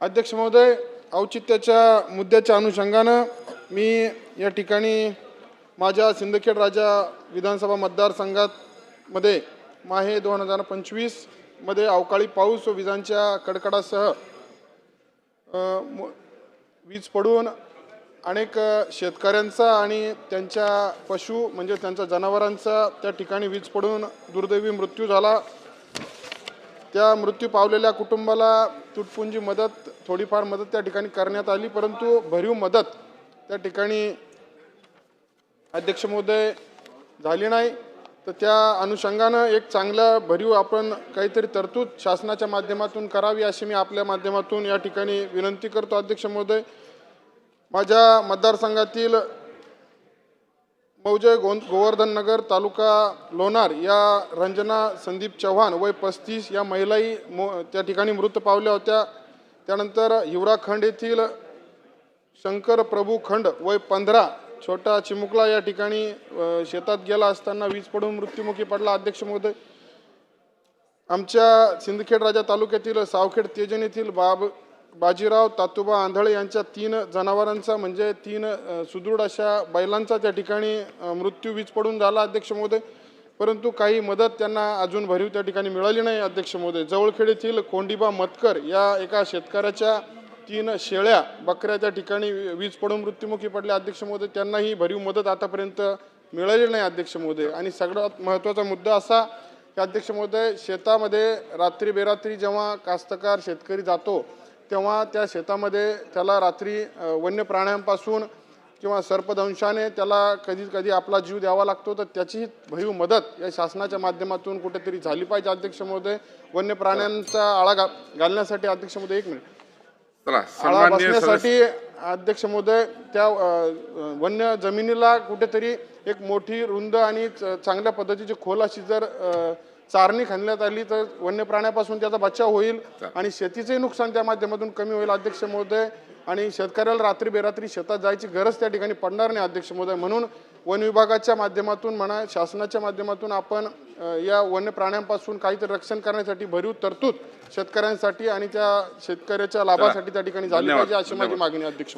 अध्यक्ष महोदय औचित्याच्या मुद्द्याच्या अनुषंगानं मी या ठिकाणी माझ्या सिंदखेड राजा विधानसभा मतदारसंघात मध्ये माहे दोन हजार पंचवीसमध्ये अवकाळी पाऊस व विजांच्या कडकडासह वीज पडून अनेक शेतकऱ्यांचा आणि त्यांच्या पशु म्हणजे त्यांच्या जनावरांचा त्या ठिकाणी वीज पडून दुर्दैवी मृत्यू झाला. त्या मृत्यू पावलेल्या कुटुंबाला तुटपुंजी मदत थोडीफार मदत त्या ठिकाणी करण्यात आली परंतु भरीव मदत त्या ठिकाणी अध्यक्ष महोदय झाली नाही. तर त्या अनुषंगानं एक चांगलं भरीव आपण काहीतरी तरतूद शासनाच्या माध्यमातून करावी अशी मी आपल्या माध्यमातून या ठिकाणी विनंती करतो अध्यक्ष महोदय. माझ्या मतदारसंघातील मौजे गो गोवर्धन नगर तालुका लोणार या रंजना संदीप चव्हाण वय पस्तीस या महिलाही मो त्या ठिकाणी मृत पावल्या होत्या. त्यानंतर हिवराखंड येथील शंकर प्रभू खंड वय पंधरा छोटा चिमुकला या ठिकाणी शेतात गेला असताना वीज पडून मृत्युमुखी पडला. अध्यक्ष महोदय आमच्या सिंदखेड राजा तालुक्यातील सावखेड तेजन येथील बाब बाजीराव तातोबा आंधळे यांच्या तीन जनावरांचा म्हणजे तीन सुदृढ अशा बैलांचा त्या ठिकाणी मृत्यू वीज पडून झाला अध्यक्ष महोदय. परंतु काही मदत त्यांना अजून भरीव त्या ठिकाणी मिळाली नाही अध्यक्ष महोदय. जवळखेड येथील कोंडिबा मतकर या एका शेतकऱ्याच्या तीन शेळ्या बकऱ्या त्या ठिकाणी वीज पडून मृत्युमुखी पडल्या. अध्यक्ष महोदय त्यांनाही भरीव मदत आतापर्यंत मिळाली नाही अध्यक्ष महोदय. आणि सगळ्यात महत्त्वाचा मुद्दा असा की अध्यक्ष महोदय शेतामध्ये रात्री बेरात्री जेव्हा कास्तकार शेतकरी जातो तेव्हा त्या शेतामध्ये त्याला रात्री वन्य प्राण्यांपासून किंवा सर्पदंशाने त्याला कधी कधी आपला जीव द्यावा लागतो. तर त्याची भरीव मदत या शासनाच्या माध्यमातून कुठेतरी झाली पाहिजे अध्यक्ष महोदय वन्य प्राण्यांचा आळा घा घालण्यासाठी अध्यक्ष महोदय एक मिनिट. आळा बसण्यासाठी अध्यक्ष महोदय त्या वन्य जमिनीला कुठेतरी एक मोठी रुंद आणि चांगल्या पद्धतीची खोल अशी जर चारणी खणण्यात आली तर वन्य प्राण्यापासून त्याचा बचाव होईल आणि शेतीचंही नुकसान त्या माध्यमातून कमी होईल अध्यक्ष महोदय. आणि शेतकऱ्याला रात्री बेरात्री शेतात जायची गरज त्या ठिकाणी पडणार नाही अध्यक्ष महोदय. म्हणून वन विभागाच्या माध्यमातून म्हणा शासनाच्या माध्यमातून आपण या वन्य प्राण्यांपासून काहीतरी रक्षण करण्यासाठी भरीव तरतूद शेतकऱ्यांसाठी आणि त्या शेतकऱ्याच्या लाभासाठी त्या ठिकाणी झाली. पाहिजे अशी माझी मागणी अध्यक्ष